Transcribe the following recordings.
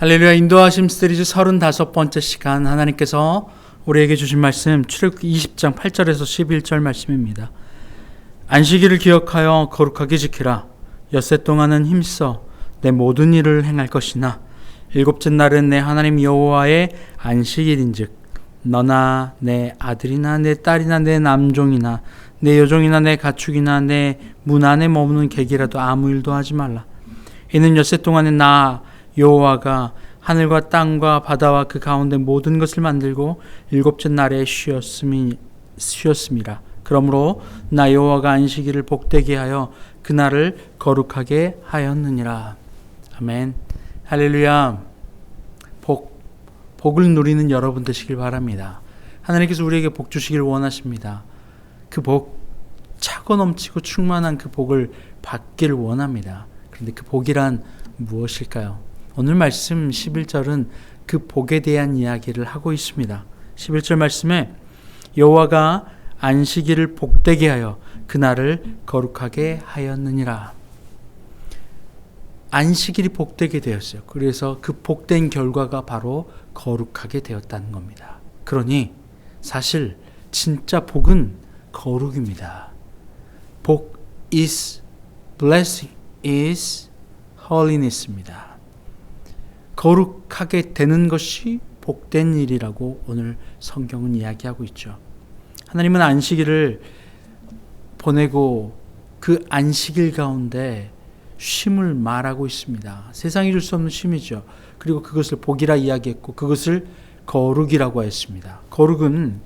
할렐루야 인도하심 시리즈 35번째 시간 하나님께서 우리에게 주신 말씀 출애굽기 20장 8절에서 11절 말씀입니다. 안식일을 기억하여 거룩하게 지키라. 엿새 동안은 힘써 내 모든 일을 행할 것이나 일곱째 날은 내 하나님 여호와의 안식일인즉 너나 내 아들이나 내 딸이나 내 남종이나 내 여종이나 내 가축이나 내 문 안에 머무는 객이라도 아무 일도 하지 말라. 이는 엿새 동안에 나 여호와가 하늘과 땅과 바다와 그 가운데 모든 것을 만들고 일곱째 날에 쉬었음이 쉬었음이라. 그러므로 나 여호와가 안식일을 복되게 하여 그 날을 거룩하게 하였느니라. 아멘. 할렐루야. 복 복을 누리는 여러분 되시길 바랍니다. 하나님께서 우리에게 복 주시길 원하십니다. 그 복 차고 넘치고 충만한 그 복을 받기를 원합니다. 그런데 그 복이란 무엇일까요? 오늘 말씀 11절은 그 복에 대한 이야기를 하고 있습니다. 11절 말씀에 여호와가 안식일을 복되게 하여 그날을 거룩하게 하였느니라. 안식일이 복되게 되었어요. 그래서 그 복된 결과가 바로 거룩하게 되었다는 겁니다. 그러니 사실 진짜 복은 거룩입니다. 복 is blessing is holiness입니다. 거룩하게 되는 것이 복된 일이라고 오늘 성경은 이야기하고 있죠. 하나님은 안식일을 보내고 그 안식일 가운데 쉼을 말하고 있습니다. 세상이 줄 수 없는 쉼이죠. 그리고 그것을 복이라 이야기했고 그것을 거룩이라고 했습니다. 거룩은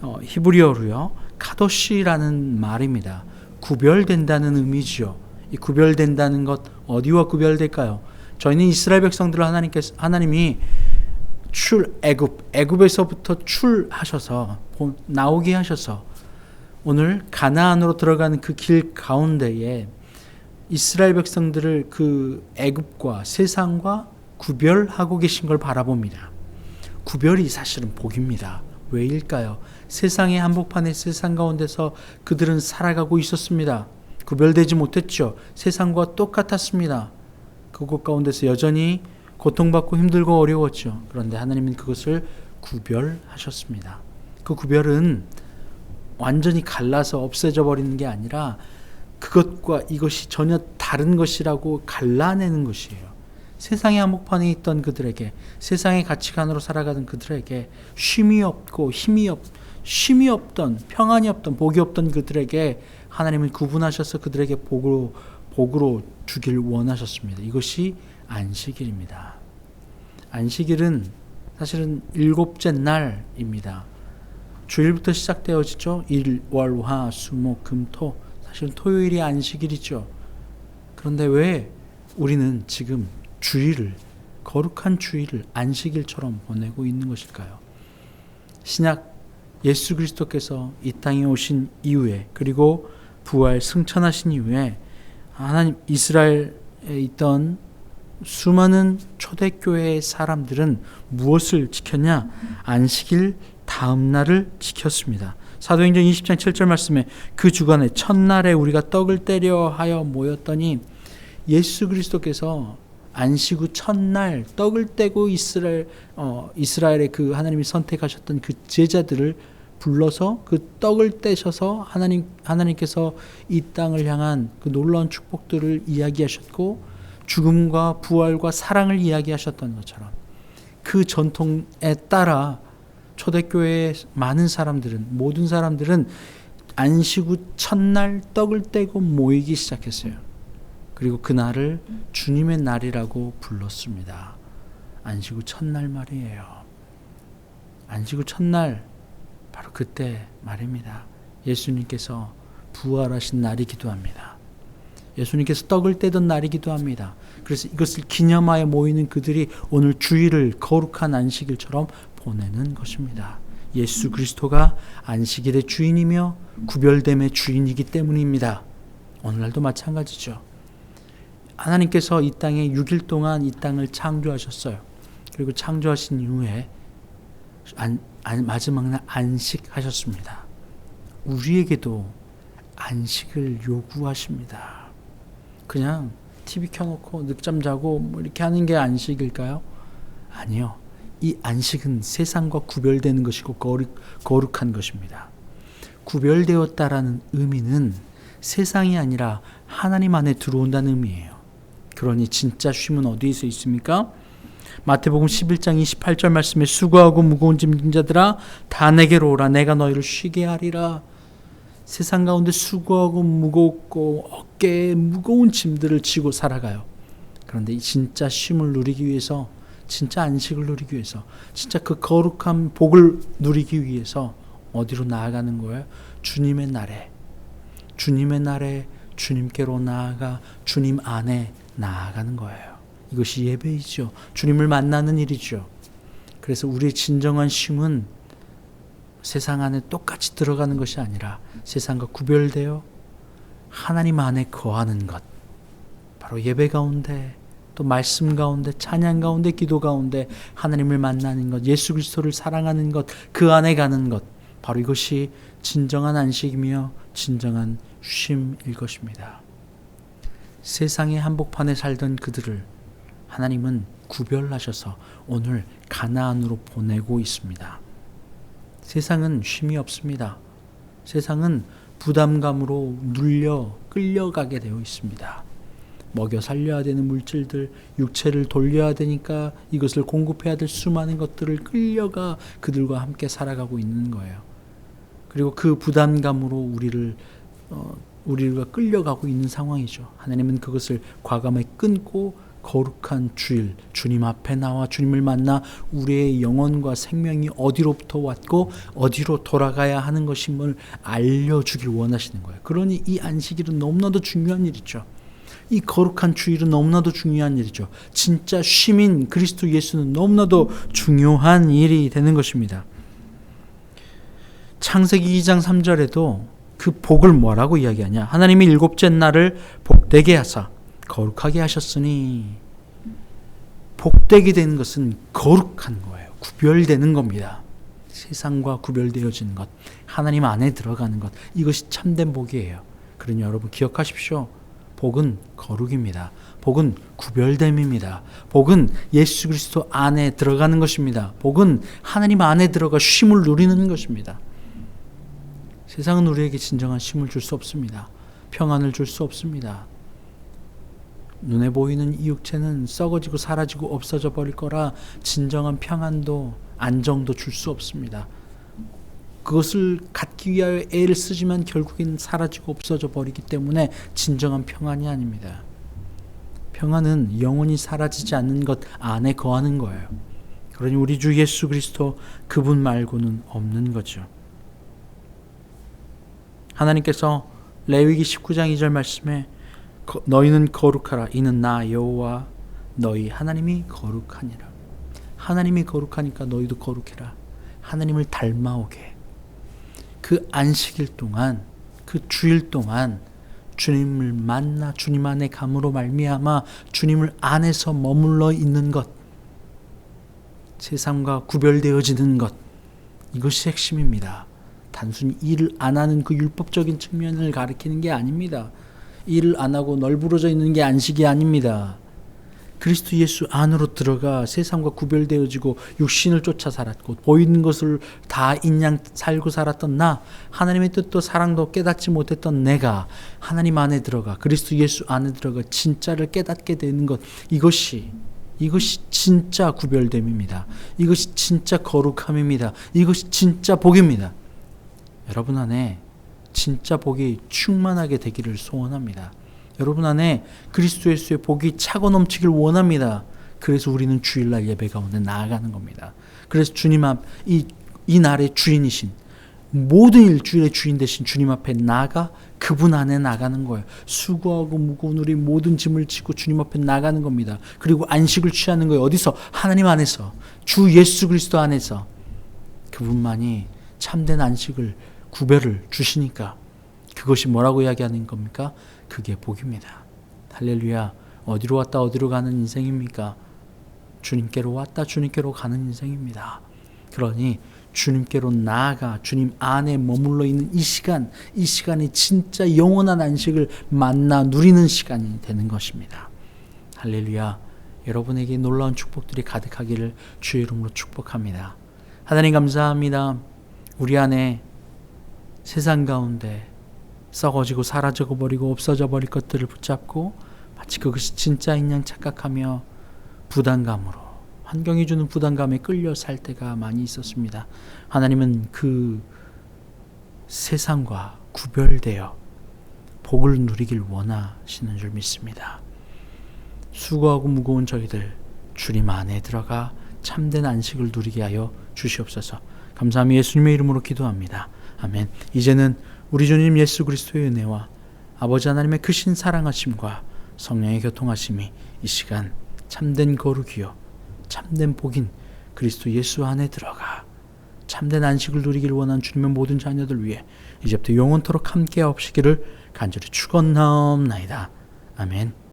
어, 히브리어로요 카도시라는 말입니다. 구별된다는 의미지요. 이 구별된다는 것 어디와 구별될까요? 저희는 이스라엘 백성들을 하나님께서 하나님이 출 애굽 애굽에서부터 출하셔서 나오게 하셔서 오늘 가나안으로 들어가는 그 길 가운데에 이스라엘 백성들을 그 애굽과 세상과 구별하고 계신 걸 바라봅니다. 구별이 사실은 복입니다. 왜일까요? 세상의 한복판에 세상 가운데서 그들은 살아가고 있었습니다. 구별되지 못했죠. 세상과 똑같았습니다. 그곳 가운데서 여전히 고통받고 힘들고 어려웠죠. 그런데 하나님은 그것을 구별하셨습니다. 그 구별은 완전히 갈라서 없애져 버리는 게 아니라 그것과 이것이 전혀 다른 것이라고 갈라내는 것이에요. 세상의 한복판에 있던 그들에게 세상의 가치관으로 살아가던 그들에게 쉼이 없고 힘이 없 쉼이 없던 평안이 없던 복이 없던 그들에게 하나님은 구분하셔서 그들에게 복으로 복으로 주길 원하셨습니다. 이것이 안식일입니다. 안식일은 사실은 일곱째 날입니다. 주일부터 시작되어지죠. 일, 월, 화, 수, 목, 금, 토. 사실은 토요일이 안식일이죠. 그런데 왜 우리는 지금 주일을 거룩한 주일을 안식일처럼 보내고 있는 것일까요? 신약 예수 그리스도께서 이 땅에 오신 이후에 그리고 부활 승천하신 이후에 하나님 이스라엘에 있던 수많은 초대교회의 사람들은 무엇을 지켰냐? 안식일 다음 날을 지켰습니다. 사도행전 20장 7절 말씀에 그 주간에 첫날에 우리가 떡을 때려 하여 모였더니 예수 그리스도께서 안식 후 첫날 떡을 떼고 이스라엘 어, 이스라엘의 그 하나님이 선택하셨던 그 제자들을 불러서 그 떡을 떼셔서 하나님 하나님께서 이 땅을 향한 그 놀라운 축복들을 이야기하셨고 죽음과 부활과 사랑을 이야기하셨던 것처럼 그 전통에 따라 초대교회의 많은 사람들은 모든 사람들은 안식 후 첫날 떡을 떼고 모이기 시작했어요. 그리고 그 날을 주님의 날이라고 불렀습니다. 안식 후 첫날 말이에요. 안식 후 첫날 바로 그때 말입니다. 예수님께서 부활하신 날이기도 합니다. 예수님께서 떡을 떼던 날이기도 합니다. 그래서 이것을 기념하여 모이는 그들이 오늘 주일을 거룩한 안식일처럼 보내는 것입니다. 예수 그리스도가 안식일의 주인이며 구별됨의 주인이기 때문입니다. 오늘날도 마찬가지죠. 하나님께서 이 땅에 6일 동안 이 땅을 창조하셨어요. 그리고 창조하신 이후에 마지막 날 안식하셨습니다. 우리에게도 안식을 요구하십니다. 그냥 TV 켜놓고 늦잠 자고 뭐 이렇게 하는 게 안식일까요? 아니요. 이 안식은 세상과 구별되는 것이고 거룩, 거룩한 것입니다. 구별되었다라는 의미는 세상이 아니라 하나님 안에 들어온다는 의미예요. 그러니 진짜 쉼은 어디에서 있습니까? 마태복음 11장 28절 말씀에 수고하고 무거운 짐진 자들아 다 내게로 오라 내가 너희를 쉬게 하리라. 세상 가운데 수고하고 무겁고 어깨에 무거운 짐들을 지고 살아가요. 그런데 이 진짜 쉼을 누리기 위해서 진짜 안식을 누리기 위해서 진짜 그 거룩한 복을 누리기 위해서 어디로 나아가는 거예요? 주님의 날에 주님의 날에 주님께로 나아가 주님 안에 나아가는 거예요. 이것이 예배이죠. 주님을 만나는 일이죠. 그래서 우리의 진정한 쉼은 세상 안에 똑같이 들어가는 것이 아니라 세상과 구별되어 하나님 안에 거하는 것. 바로 예배 가운데 또 말씀 가운데 찬양 가운데 기도 가운데 하나님을 만나는 것, 예수 그리스도를 사랑하는 것, 그 안에 가는 것. 바로 이것이 진정한 안식이며 진정한 쉼일 것입니다. 세상의 한복판에 살던 그들을 하나님은 구별하셔서 오늘 가나안으로 보내고 있습니다. 세상은 쉼이 없습니다. 세상은 부담감으로 눌려 끌려가게 되어 있습니다. 먹여 살려야 되는 물질들, 육체를 돌려야 되니까 이것을 공급해야 될 수많은 것들을 끌려가 그들과 함께 살아가고 있는 거예요. 그리고 그 부담감으로 우리를 어, 우리가 끌려가고 있는 상황이죠. 하나님은 그것을 과감하게 끊고 거룩한 주일, 주님 앞에 나와 주님을 만나 우리의 영혼과 생명이 어디로부터 왔고 어디로 돌아가야 하는 것임을 알려주길 원하시는 거예요. 그러니 이 안식일은 너무나도 중요한 일이죠. 이 거룩한 주일은 너무나도 중요한 일이죠. 진짜 쉼인 그리스도 예수는 너무나도 중요한 일이 되는 것입니다. 창세기 2장 3절에도 그 복을 뭐라고 이야기하냐? 하나님이 일곱째 날을 복되게 하사 거룩하게 하셨으니 복되게 되는 것은 거룩한 거예요. 구별되는 겁니다. 세상과 구별되어지는 것, 하나님 안에 들어가는 것, 이것이 참된 복이에요. 그러니 여러분 기억하십시오. 복은 거룩입니다. 복은 구별됨입니다. 복은 예수 그리스도 안에 들어가는 것입니다. 복은 하나님 안에 들어가 쉼을 누리는 것입니다. 세상은 우리에게 진정한 쉼을 줄 수 없습니다. 평안을 줄 수 없습니다. 눈에 보이는 이 육체는 썩어지고 사라지고 없어져 버릴 거라 진정한 평안도 안정도 줄 수 없습니다. 그것을 갖기 위하여 애를 쓰지만 결국엔 사라지고 없어져 버리기 때문에 진정한 평안이 아닙니다. 평안은 영원히 사라지지 않는 것 안에 거하는 거예요. 그러니 우리 주 예수 그리스도 그분 말고는 없는 거죠. 하나님께서 레위기 19장 2절 말씀에 너희는 거룩하라 이는 나 여호와 너희 하나님이 거룩하니라. 하나님이 거룩하니까 너희도 거룩해라. 하나님을 닮아오게. 그 안식일 동안 그 주일 동안 주님을 만나 주님 안에 감으로 말미암아 주님을 안에서 머물러 있는 것 세상과 구별되어지는 것 이것이 핵심입니다. 단순히 일을 안 하는 그 율법적인 측면을 가리키는 게 아닙니다. 일을 안 하고 널브러져 있는 게 안식이 아닙니다. 그리스도 예수 안으로 들어가 세상과 구별되어지고 육신을 쫓아 살았고 보이는 것을 다 인양 살고 살았던 나 하나님의 뜻도 사랑도 깨닫지 못했던 내가 하나님 안에 들어가 그리스도 예수 안에 들어가 진짜를 깨닫게 되는 것 이것이 이것이 진짜 구별됨입니다. 이것이 진짜 거룩함입니다. 이것이 진짜 복입니다. 여러분 안에 진짜 복이 충만하게 되기를 소원합니다. 여러분 안에 그리스도 예수의 복이 차고 넘치길 원합니다. 그래서 우리는 주일날 예배 가운데 나아가는 겁니다. 그래서 주님 앞, 이, 이 날의 주인이신, 모든 일주일의 주인 되신 주님 앞에 나가 그분 안에 나가는 거예요. 수고하고 무거운 우리 모든 짐을 지고 주님 앞에 나가는 겁니다. 그리고 안식을 취하는 거예요. 어디서? 하나님 안에서. 주 예수 그리스도 안에서. 그분만이 참된 안식을 구별을 주시니까 그것이 뭐라고 이야기하는 겁니까? 그게 복입니다. 할렐루야. 어디로 왔다 어디로 가는 인생입니까? 주님께로 왔다 주님께로 가는 인생입니다. 그러니 주님께로 나아가 주님 안에 머물러 있는 이 시간, 이 시간이 진짜 영원한 안식을 만나 누리는 시간이 되는 것입니다. 할렐루야. 여러분에게 놀라운 축복들이 가득하기를 주의 이름으로 축복합니다. 하나님 감사합니다. 우리 안에 세상 가운데 썩어지고 사라져 버리고 없어져 버릴 것들을 붙잡고 마치 그것이 진짜인 양 착각하며 부담감으로 환경이 주는 부담감에 끌려 살 때가 많이 있었습니다. 하나님은 그 세상과 구별되어 복을 누리길 원하시는 줄 믿습니다. 수고하고 무거운 저희들 주님 안에 들어가 참된 안식을 누리게 하여 주시옵소서. 감사하며 예수님의 이름으로 기도합니다. 아멘. 이제는 우리 주님 예수 그리스도의 은혜와 아버지 하나님의 크신 사랑하심과 성령의 교통하심이 이 시간 참된 거룩이요 참된 복인 그리스도 예수 안에 들어가 참된 안식을 누리길 원하는 주님의 모든 자녀들 위해 이제부터 영원토록 함께 하옵시기를 간절히 축원하옵나이다. 아멘.